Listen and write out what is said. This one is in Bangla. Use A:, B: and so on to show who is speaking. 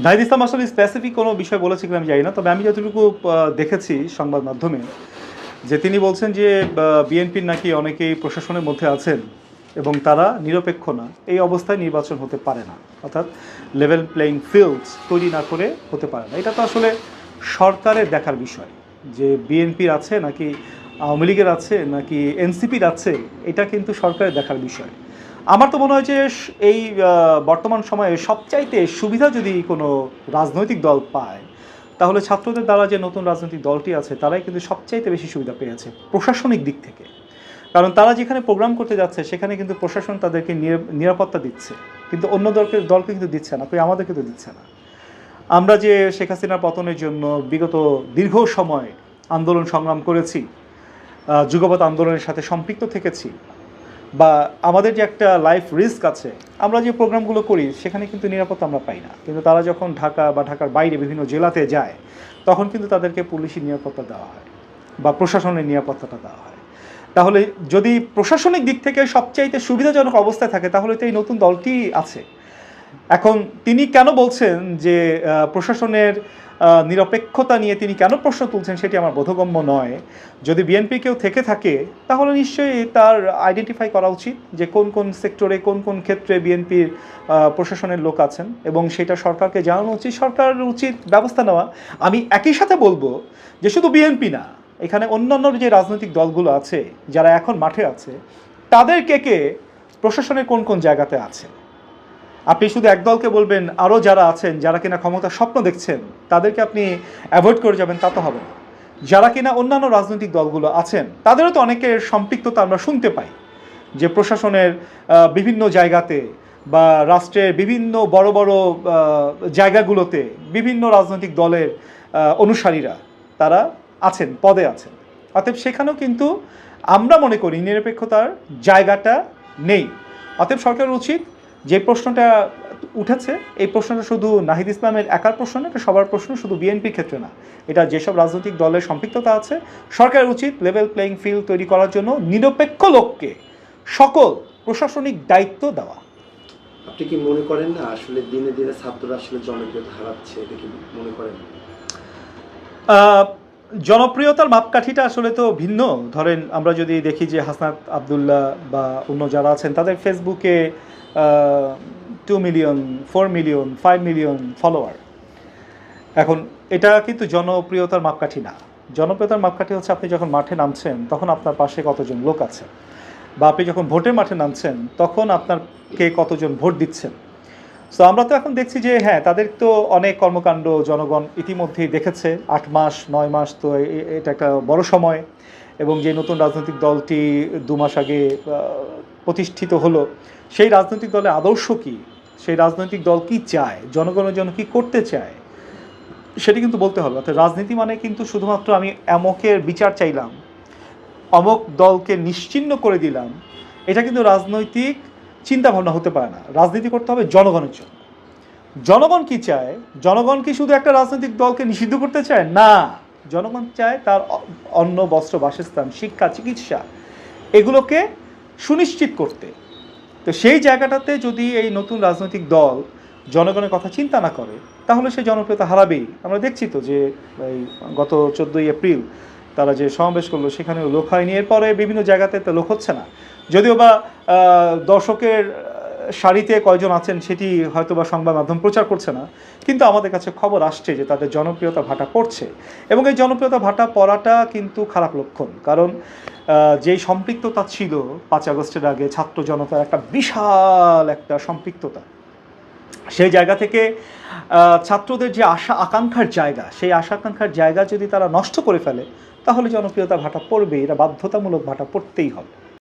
A: নাহিদ ইসলাম আসলে স্পেসিফিক কোনো বিষয় বলেছে কিনা আমি জানি না, তবে আমি যতটুকু দেখেছি সংবাদ মাধ্যমে, যে তিনি বলছেন যে বিএনপির নাকি অনেকেই প্রশাসনের মধ্যে আছেন এবং তারা নিরপেক্ষ না। এই অবস্থায় নির্বাচন হতে পারে না, অর্থাৎ লেভেল প্লেয়িং ফিল্ডস তৈরি না করে হতে পারে না। এটা তো আসলে সরকারের দেখার বিষয়, যে বিএনপির আছে নাকি আওয়ামী লীগের আছে নাকি এনসিপির আছে, এটা কিন্তু সরকারের দেখার বিষয়। আমার তো মনে হয় যে এই বর্তমান সময়ে সবচাইতে সুবিধা যদি কোনো রাজনৈতিক দল পায়, তাহলে ছাত্রদের দ্বারা যে নতুন রাজনৈতিক দলটি আছে, তারাই কিন্তু সবচাইতে বেশি সুবিধা পেয়েছে প্রশাসনিক দিক থেকে। কারণ তারা যেখানে প্রোগ্রাম করতে যাচ্ছে, সেখানে কিন্তু প্রশাসন তাদেরকে নিরা- নিরাপত্তা দিচ্ছে। কিন্তু অন্য দলকে দলকে কিন্তু দিচ্ছে না কই আমাদের কিন্তু দিচ্ছে না। আমরা যে শেখ হাসিনার পতনের জন্য বিগত দীর্ঘ সময় আন্দোলন সংগ্রাম করেছি যুগপৎ আন্দোলনের সাথে সম্পৃক্ত থেকেছি। বা আমাদের যে একটা লাইফ রিস্ক আছে, আমরা যে প্রোগ্রামগুলো করি, সেখানে কিন্তু নিরাপত্তা আমরা পাই না। কিন্তু তারা যখন ঢাকা বা ঢাকার বাইরে বিভিন্ন জেলাতে যায়, তখন কিন্তু তাদেরকে পুলিশি নিরাপত্তা দেওয়া হয় বা প্রশাসনের নিরাপত্তাটা দেওয়া হয়। তাহলে যদি প্রশাসনিক দিক থেকে সবচাইতে সুবিধাজনক অবস্থায় থাকে, তাহলে তো এই নতুন দলটি আছে। এখন তিনি কেন বলছেন যে প্রশাসনের নিরপেক্ষতা নিয়ে তিনি কেন প্রশ্ন তুলছেন সেটি আমার বোধগম্য নয়। যদি বিএনপি কেউ থেকে থাকে, তাহলে নিশ্চয়ই তার আইডেন্টিফাই করা উচিত যে কোন কোন সেক্টরে কোন কোন ক্ষেত্রে বিএনপির প্রশাসনের লোক আছেন এবং সেটা সরকারকে জানানো উচিত সরকারের উচিত ব্যবস্থা নেওয়া। আমি একই সাথে বলব যে শুধু বিএনপি না, এখানে অন্যান্য যে রাজনৈতিক দলগুলো আছে, যারা এখন মাঠে আছে, তাদের কে কে প্রশাসনের কোন কোন জায়গাতে আছে? আপনি শুধু এক দলকে বলবেন আরও যারা আছেন, যারা কিনা ক্ষমতার স্বপ্ন দেখছেন, তাদেরকে আপনি অ্যাভয়েড করে যাবেন, তা তো হবে না। যারা কিনা অন্যান্য রাজনৈতিক দলগুলো আছেন, তাদেরও তো অনেকের সম্পৃক্ততা আমরা শুনতে পাই। যে প্রশাসনের বিভিন্ন জায়গাতে বা রাষ্ট্রের বিভিন্ন বড় বড় জায়গাগুলোতে বিভিন্ন রাজনৈতিক দলের অনুসারীরা তারা আছেন, পদে আছেন। অতএব সেখানেও কিন্তু আমরা মনে করি নিরপেক্ষতার জায়গাটা নেই। অতএব সরকারের উচিত যে প্রশ্নটা উঠেছে এই প্রশ্নটা শুধু নাহিদ ইসলামের একার প্রশ্ন না এটা সবার প্রশ্ন শুধু বিএনপির ক্ষেত্রে না। এটা যেসব রাজনৈতিক দলের সম্পৃক্ততা আছে সরকারের উচিত লেভেল প্লেয়িং ফিল্ড তৈরি করার জন্য নিরপেক্ষ লোককে সকল প্রশাসনিক দায়িত্ব দেওয়া।
B: আপনি কি মনে করেন না আসলে দিনে দিনে ছাত্ররা আসলে জনপ্রিয়তা হারাচ্ছে? এটা কি মনে করেন?
A: জনপ্রিয়তার মাপকাঠিটা আসলে তো ভিন্ন। ধরেন আমরা যদি দেখি যে হাসনাত আবদুল্লাহ বা অন্য যারা আছেন, তাদের ফেসবুকে two million four million five million follower এখন এটা কিন্তু জনপ্রিয়তার মাপকাঠি না। জনপ্রিয়তার মাপকাঠি হচ্ছে আপনি যখন মাঠে নামছেন, তখন আপনার পাশে কতজন লোক আছে? বা আপনি যখন ভোটের মাঠে নামছেন, তখন আপনার কে কতজন ভোট দিচ্ছেন? সো আমরা তো এখন দেখছি যে হ্যাঁ তাদের তো অনেক কর্মকাণ্ড জনগণ ইতিমধ্যেই দেখেছে। আট মাস, নয় মাস তো এটা একটা বড় সময়। এবং যে নতুন রাজনৈতিক দলটি দু মাস আগে প্রতিষ্ঠিত হলো, সেই রাজনৈতিক দলের আদর্শ কী? সেই রাজনৈতিক দল কি চায়? জনগণের জন্য কি করতে চায়? সেটি কিন্তু বলতে হবে। অর্থাৎ রাজনীতি মানে কিন্তু শুধুমাত্র আমি এমকের বিচার চাইলাম, অমক দলকে নিশ্চিহ্ন করে দিলাম। এটা কিন্তু রাজনৈতিক চিন্তা ভাবনা হতে পারে না। রাজনীতি করতে হবে জনগণের জন্য। জনগণ কি চায়? জনগণ কি শুধু একটা রাজনৈতিক দলকে নিষিদ্ধ করতে চায়? না। জনগণ চায় তার অন্ন, বস্ত্র, বাসস্থান, শিক্ষা, চিকিৎসা এগুলোকে সুনিশ্চিত করতে। তো সেই জায়গাটাতে যদি এই নতুন রাজনৈতিক দল জনগণের কথা চিন্তা না করে, তাহলে সে জনপ্রিয়তা হারাবেই। আমরা দেখছি তো যে গত চোদ্দোই এপ্রিল তারা যে সমাবেশ করল সেখানেও লোক হয়নি। এরপরে বিভিন্ন জায়গাতে তো লোক হচ্ছে না। যদিও বা দর্শকের সারিতে কয়জন আছেন সেটি হয়তো বা সংবাদ মাধ্যম প্রচার করছে না। কিন্তু আমাদের কাছে খবর আসছে যে তাদের জনপ্রিয়তা ভাটা পড়ছে। এবং এই জনপ্রিয়তা ভাটা পড়াটা কিন্তু খারাপ লক্ষণ। কারণ যেই সম্পৃক্ততা ছিল পাঁচ আগস্টের আগে ছাত্র জনতার একটা বিশাল একটা সম্পৃক্ততা। সেই জায়গা থেকে ছাত্রদের যে আশা আকাঙ্ক্ষার জায়গা, সেই আশা আকাঙ্ক্ষার জায়গা যদি তারা নষ্ট করে ফেলে তাহলে জনপ্রিয়তা ভাটা পড়বে এটা বাধ্যতামূলক ভাটা পড়তেই হবে।